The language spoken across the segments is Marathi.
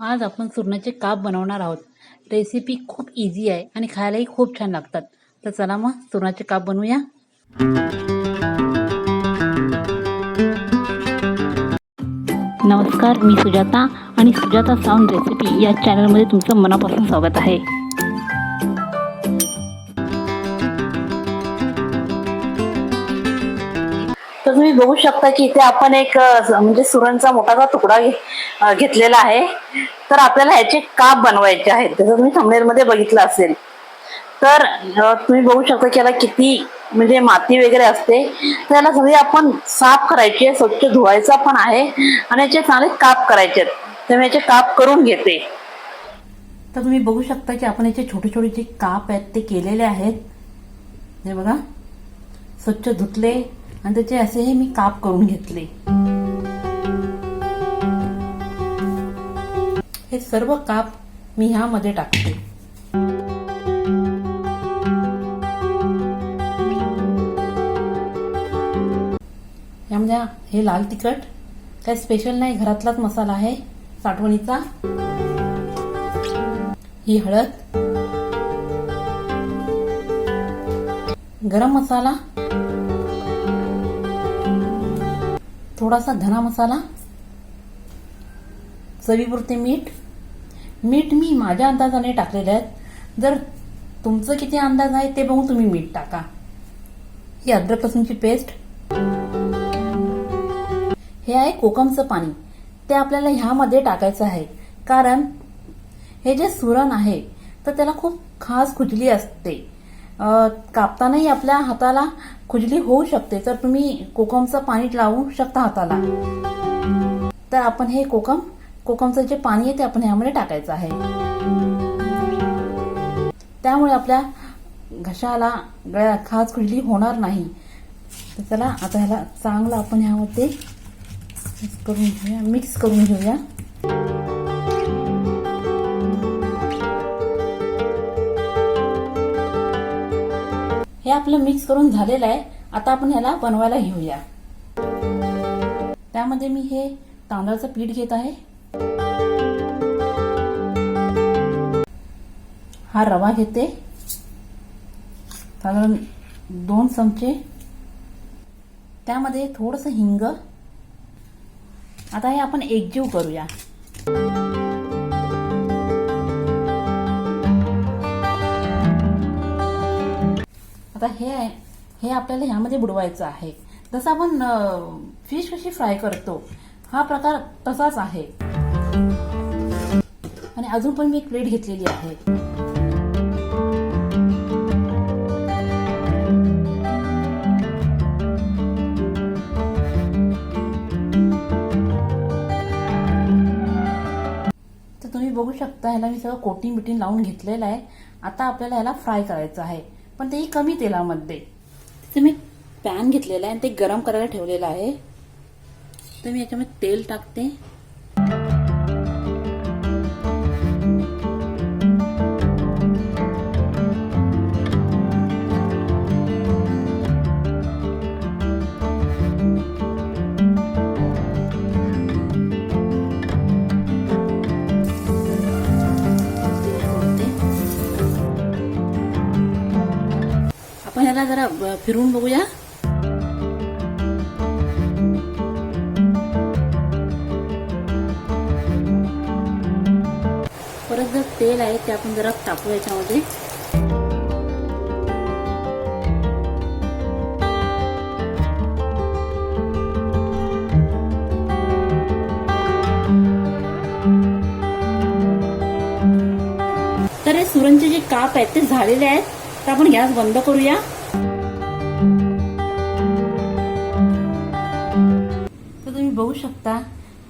आज आपण सुरणाचे काप बनवणार आहोत. रेसिपी खूप इझी आहे आणि खायलाही खूप छान लागतात. तर चला मग सुरणाचे काप बनवूया. नमस्कार मी सुजाता आणि सुजाता साऊंड रेसिपी या चॅनलमध्ये तुमचं मनापासून स्वागत आहे. तुम्ही बघू शकता की इथे आपण एक म्हणजे सुरणचा मोठासा तुकडा घेतलेला आहे. तर आपल्याला ह्याचे काप बनवायचे आहेत. जसं तुम्ही थंबनेल मध्ये बघितलं असेल. तर तुम्ही बघू शकता की याला किती म्हणजे माती वगैरे असते. तर याला सगळी आपण साफ करायची स्वच्छ धुवायचा पण आहे. आणि याचे चांगले काप करायचे आहेत. तर मी याचे काप करून घेते. तर तुम्ही बघू शकता की आपण याचे छोटे छोटे जे काप आहेत ते केलेले आहेत. हे बघा. स्वच्छ धुतले. आणि त्याचे असे हे मी काप करून घेतले. हे सर्व काप मी ह्यामध्ये टाकते. यामध्ये हे लाल तिखट काय स्पेशल नाही घरातलाच मसाला आहे साठवणीचा. ही हळद. गरम मसाला. थोडासा धना मसाला चवीपुरते मीठ. मीठ मी माझ्या अंदाजाने टाकलेले आहेत जर तुमचं किती अंदाज आहे ते बघून तुम्ही मीठ टाका. ही अद्रक लसूणची पेस्ट. हे आहे कोकमचं पाणी. ते आपल्याला ह्यामध्ये टाकायचं आहे. कारण हे जे सुरण आहे तर त्याला खूप खास खुजली असते. कापतानाही आपल्या हाताला खुजली होऊ शकते. तर तुम्ही कोकमचं पाणी लावू शकता हाताला. तर आपण हे कोकम कोकमचं जे पाणी आहे ते आपण यामध्ये टाकायचं आहे. त्यामुळे आपल्या घशाला गळ्या खास खुजली होणार नाही. तर चला आता ह्याला चांगलं आपण ह्यामध्ये करून घेऊया मिक्स करून घेऊया. हे आपलं मिक्स करून झालेलं आहे. आता आपण ह्याला बनवायला घेऊया. त्यामध्ये मी हे तांदळाचं पीठ घेत आहे. हा रवा घेते. साधारण दोन चमचे. त्यामध्ये थोडस हिंग. आता हे आपण एकजीव करूया. आता हे आहे हे आपल्याला ह्यामध्ये बुडवायचं आहे. जसं आपण फिश कशी फ्राय करतो हा प्रकार तसाच आहे. आणि अजून पण मी एक प्लेट घेतलेली आहे. तर तुम्ही बघू शकता ह्याला मी सगळं कोटिंग बिटिंग लावून घेतलेलं आहे. आता आपल्याला ह्याला फ्राय करायचं आहे. पण तेही कमी तेलामध्ये. तिथे मी पॅन घेतलेला आहे आणि ते गरम करायला ठेवलेलं आहे. तर मी याच्यामध्ये तेल टाकते. आपण जरा फिरून बघूया. परत जर तेल आहे ते आपण जरा टाकू याच्यामध्ये. तर हे सुरणचे जे काप आहेत ते झालेले आहेत. तर आपण गॅस बंद करूया. बघू शकता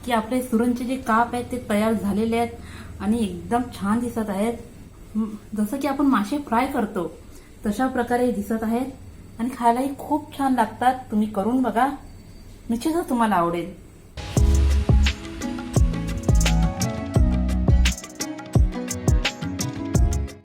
की आपले सुरणचे जे काप आहेत ते तयार झालेले आहेत आणि एकदम छान दिसत आहेत. जसं की आपण मासे फ्राय करतो तशा प्रकारे दिसत आहेत आणि खायलाही खूप छान लागतात. तुम्ही करून बघा. निश्चितच तुम्हाला आवडेल.